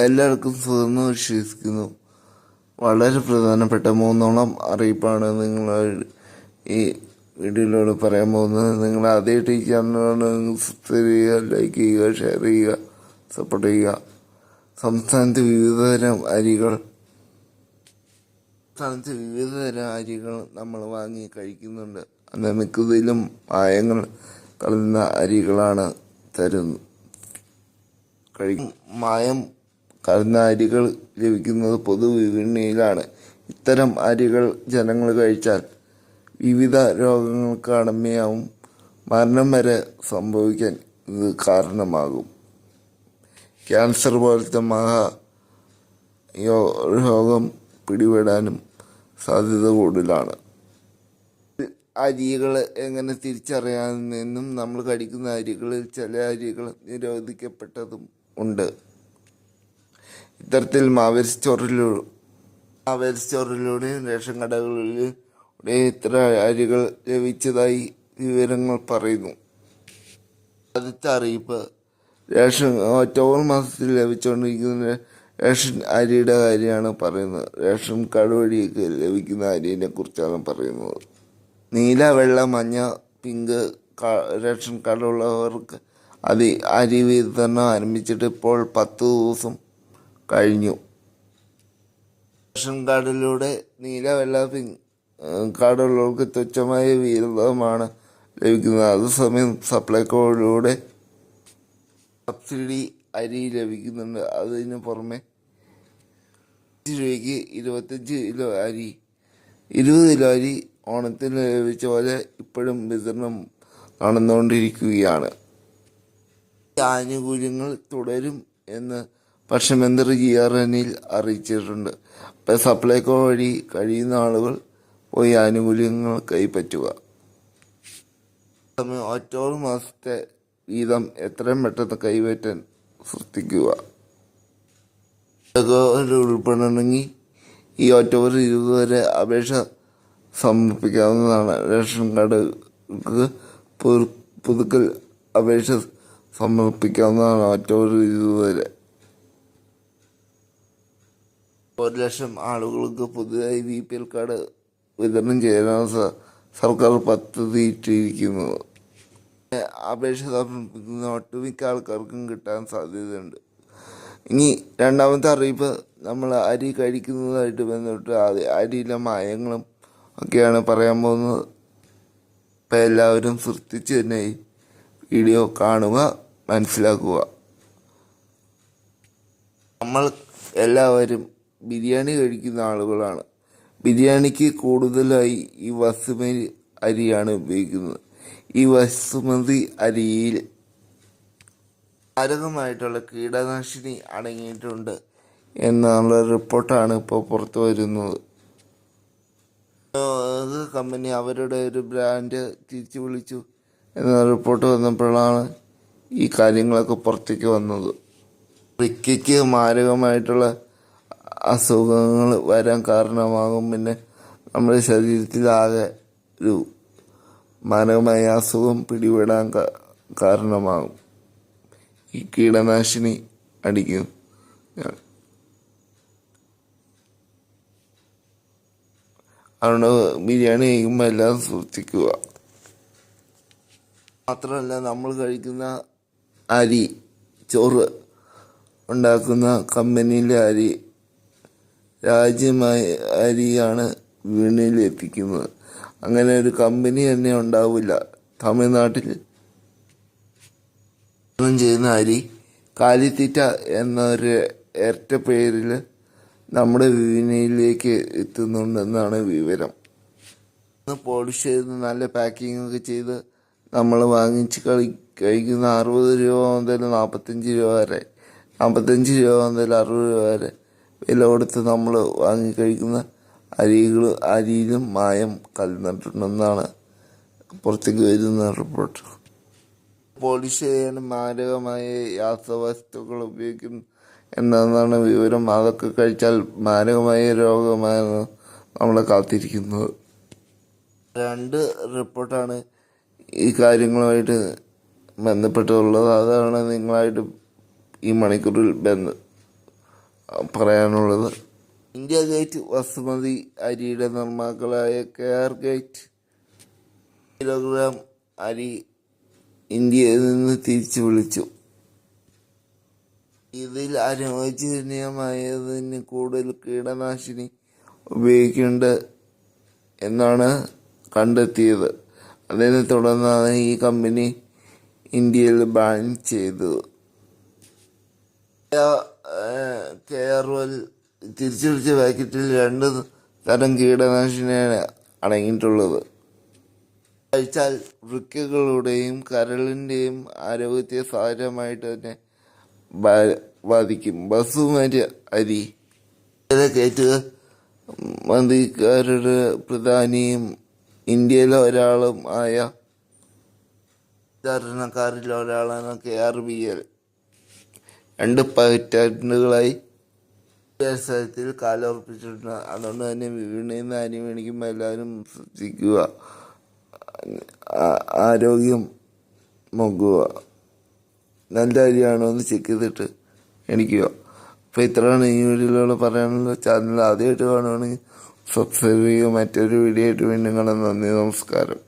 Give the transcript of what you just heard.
എല്ലാവർക്കും സുഖമെന്ന് വിശ്വസിക്കുന്നു. വളരെ പ്രധാനപ്പെട്ട മൂന്നോളം അറിയിപ്പാണ് നിങ്ങൾ ഈ വീഡിയോയിലൂടെ പറയാൻ പോകുന്നത്. നിങ്ങൾ ആദ്യമായിട്ട് ഈ സബ്സ്ക്രൈബ് ചെയ്യുക ലൈക്ക് ചെയ്യുക ഷെയർ ചെയ്യുക സപ്പോർട്ട് ചെയ്യുക. സംസ്ഥാനത്ത് വിവിധതരം അരികൾ സംസ്ഥാനത്ത് വിവിധതരം അരികൾ നമ്മൾ വാങ്ങി കഴിക്കുന്നുണ്ട്. അത് മിക്കതിലും മായങ്ങൾ കലർന്ന അരികളാണ് തരുന്നത് കഴിക്കും മായം കലർന്ന അരികൾ ലഭിക്കുന്നത് പൊതുവിപണിയിലാണ് ഇത്തരം അരികൾ ജനങ്ങൾ കഴിച്ചാൽ വിവിധ രോഗങ്ങൾക്ക് അടമയാവും മരണം വരെ സംഭവിക്കാൻ ഇത് കാരണമാകും. ക്യാൻസർ പോലത്തെ മഹാ രോഗം പിടിപെടാനും സാധ്യത കൂടുതലാണ്. അരികൾ എങ്ങനെ തിരിച്ചറിയാമെന്നും നമ്മൾ കഴിക്കുന്ന അരികളിൽ ചില അരികൾ നിരോധിക്കപ്പെട്ടതും ഉണ്ട്. ഇത്തരത്തിൽ മാവേലി സ്റ്റോറിലൂടെ മാവേലി സ്റ്റോറിലൂടെയും റേഷൻ കടകളിലൂടെയും ഇത്ര അരികൾ ലഭിച്ചതായി വിവരങ്ങൾ പറയുന്നു. ആദ്യത്തെ അറിയിപ്പ് റേഷൻ ഒക്ടോബർ മാസത്തിൽ ലഭിച്ചുകൊണ്ടിരിക്കുന്ന റേഷൻ അരിയുടെ കാര്യമാണ് പറയുന്നത്. റേഷൻ കാർഡ് വഴിയൊക്കെ ലഭിക്കുന്ന അരിയെ കുറിച്ചാണ് പറയുന്നത്. നീല വെള്ള മഞ്ഞ പിങ്ക് റേഷൻ കാർഡുള്ളവർക്ക് അത് അരി വിതരണം ആരംഭിച്ചിട്ട് ഇപ്പോൾ പത്ത് ദിവസം കഴിഞ്ഞു. റേഷൻ കാർഡിലൂടെ നീല വെള്ള കാർഡുള്ളവർക്ക് തുച്ഛമായ വിഹിതമാണ് ലഭിക്കുന്നത്. അതേസമയം സപ്ലൈകോയിലൂടെ സബ്സിഡി അരി ലഭിക്കുന്നുണ്ട്. അതിന് പുറമെ രൂപയ്ക്ക് ഇരുപത്തഞ്ച് കിലോ അരി ഇരുപത് കിലോ അരി ഓണത്തിന് ലഭിച്ച പോലെ ഇപ്പോഴും വിതരണം നടന്നുകൊണ്ടിരിക്കുകയാണ്. ആനുകൂല്യങ്ങൾ തുടരും എന്ന് ഭക്ഷ്യമന്ത്രി ജി ആർ എനിൽ അറിയിച്ചിട്ടുണ്ട്. അപ്പം സപ്ലൈകോ വഴി കഴിയുന്ന ആളുകൾ പോയി ആനുകൂല്യങ്ങൾ കൈപ്പറ്റുക. ഒറ്റോറ് മാസത്തെ വീതം എത്രയും പെട്ടെന്ന് കൈപ്പറ്റാൻ ശ്രദ്ധിക്കുക. ഉൾപ്പെടണമെങ്കിൽ ഈ ഒക്ടോബർ ഇരുപത് വരെ അപേക്ഷ സമർപ്പിക്കാവുന്നതാണ്. റേഷൻ കാർഡ് പുതു- പുതുക്കൽ അപേക്ഷ സമർപ്പിക്കാവുന്നതാണ് ഒക്ടോബർ ഇരുപത് വരെ. ഒരു ലക്ഷം ആളുകൾക്ക് പുതുതായി ബി പി എൽ കാർഡ് വിതരണം ചെയ്യാനാണ് സർക്കാർ പദ്ധതി ഇട്ടിരിക്കുന്നത്. അപേക്ഷ സമർപ്പിക്കുന്ന ഒട്ടുമിക്ക ആൾക്കാർക്കും കിട്ടാൻ സാധ്യതയുണ്ട്. ഇനി രണ്ടാമത്തെ അറിയിപ്പ് നമ്മൾ അരി കഴിക്കുന്നതായിട്ട് ബന്ധപ്പെട്ട് അരിയിലെ മായങ്ങളും ഒക്കെയാണ് പറയാൻ പോകുന്നത്. അപ്പം എല്ലാവരും ശ്രദ്ധിച്ച് തന്നെ ഈ വീഡിയോ കാണുക മനസ്സിലാക്കുക. നമ്മൾ എല്ലാവരും ബിരിയാണി കഴിക്കുന്ന ആളുകളാണ്. ബിരിയാണിക്ക് കൂടുതലായി ഈ വസുമതി അരിയാണ് ഉപയോഗിക്കുന്നത്. ഈ വസുമതി അരിയിൽ മാരകമായിട്ടുള്ള കീടനാശിനി അടങ്ങിയിട്ടുണ്ട് എന്നുള്ള റിപ്പോർട്ടാണ് ഇപ്പോൾ പുറത്തു വരുന്നത്. കമ്പനി അവരുടെ ഒരു ബ്രാൻഡ് തിരിച്ചു വിളിച്ചു എന്ന റിപ്പോർട്ട് വന്നപ്പോഴാണ് ഈ കാര്യങ്ങളൊക്കെ പുറത്തേക്ക് വന്നത്. വൃക്കയ്ക്ക് മാരകമായിട്ടുള്ള അസുഖങ്ങൾ വരാൻ കാരണമാകും. പിന്നെ നമ്മുടെ ശരീരത്തിലാകെ ഒരു മാരകമായ അസുഖം പിടിപെടാൻ കാരണമാകും. ഈ കീടനാശിനി അടിക്കും. അതുകൊണ്ട് ബിരിയാണി കഴിക്കുമ്പോൾ എല്ലാം സൂക്ഷിക്കുക മാത്രമല്ല നമ്മൾ കഴിക്കുന്ന അരി ചോറ് ഉണ്ടാക്കുന്ന കമ്പനിയിലെ അരി രാജ്യമായ അരിയാണ് വിപണിയിൽ എത്തിക്കുന്നത് അങ്ങനെ ഒരു കമ്പനി തന്നെ ഉണ്ടാവില്ല. തമിഴ്നാട്ടിൽ ചെയ്യുന്ന അരി കാലിത്തീറ്റ എന്നൊരു ഇരട്ട പേരിൽ നമ്മുടെ വിപണിയിലേക്ക് എത്തുന്നുണ്ടെന്നാണ് വിവരം. പോളിഷ് ചെയ്ത് നല്ല പാക്കിംഗ് ഒക്കെ ചെയ്ത് നമ്മൾ വാങ്ങിച്ച് കളി കഴിക്കുന്ന അറുപത് രൂപ മുതൽ നാൽപ്പത്തഞ്ച് രൂപ വരെ. നാൽപ്പത്തഞ്ച് രൂപ മുതൽ അറുപത് രൂപ വരെ. വില കൊടുത്ത് നമ്മൾ വാങ്ങിക്കഴിക്കുന്ന അരികൾ അരിയിലും മായം കലർന്നിട്ടുണ്ടെന്നാണ് പുറത്തേക്ക് വരുന്ന റിപ്പോർട്ട് പോളിഷ് ചെയ്യാൻ മാരകമായ രാസവസ്തുക്കൾ ഉപയോഗിക്കും എന്നാണ് വിവരം. അതൊക്കെ കഴിച്ചാൽ മാരകമായ രോഗമാണ് നമ്മളെ കാത്തിരിക്കുന്നത്. രണ്ട് റിപ്പോർട്ടാണ് ഈ കാര്യങ്ങളുമായിട്ട് ബന്ധപ്പെട്ടുള്ളത്. അതാണ് നിങ്ങളായിട്ട് ഈ മണിക്കൂറിൽ ബന്ധ പറയാനുള്ളത്. ഇന്ത്യ ഗേറ്റ് വസുമതി അരിയുടെ നിർമ്മാക്കളായ കെ ആർ ഗേറ്റ് കിലോഗ്രാം അരി ഇന്ത്യയിൽ നിന്ന് തിരിച്ചു വിളിച്ചു. ഇതിൽ അനുവചനീയമായതിന് കൂടുതൽ കീടനാശിനി ഉപയോഗിക്കേണ്ട എന്നാണ് കണ്ടെത്തിയത്. അതിനെ തുടർന്നാണ് ഈ കമ്പനി ഇന്ത്യയിൽ ബാൻ ചെയ്തത്. കെയർവെൽ തിരിച്ചു പിടിച്ച പാക്കറ്റിൽ രണ്ട് തരം കീടനാശിനിയാണ് അടങ്ങിയിട്ടുള്ളത്. കഴിച്ചാൽ വൃക്കകളുടെയും കരളിന്റെയും ആരോഗ്യത്തെ സാരമായിട്ട് തന്നെ ബാധിക്കും. ബസുമതി അരി. കയറ്റുക മന്ത്രിക്കാരുടെ പ്രധാനിയും ഇന്ത്യയിലെ ഒരാളും ആയ ധാരണക്കാരിൽ ഒരാളാണ് കെ ആർ ബി എൽ. രണ്ട് പതിറ്റാണ്ടുകളായി വ്യവസായത്തിൽ കാലുറപ്പിച്ചിട്ടുണ്ട് അതുകൊണ്ട് തന്നെ വിപണിയിൽ നിന്ന് അരി മേടിക്കുമ്പോൾ എല്ലാവരും ശ്രദ്ധിക്കുക. ആരോഗ്യം നോക്കുക നല്ല അരിയാണോ എന്ന് ചെക്ക് ചെയ്തിട്ട് മേടിക്കുക. അപ്പോൾ ഇത്രയാണ് ഈ വീഡിയോയിലൂടെ പറയാനുള്ള ചാനൽ ആദ്യമായിട്ട് കാണുകയാണെങ്കിൽ സബ്സ്ക്രൈബ് ചെയ്യുക. മറ്റൊരു വീഡിയോ ആയിട്ട് വീണ്ടും കാണാം. നന്ദി നമസ്കാരം.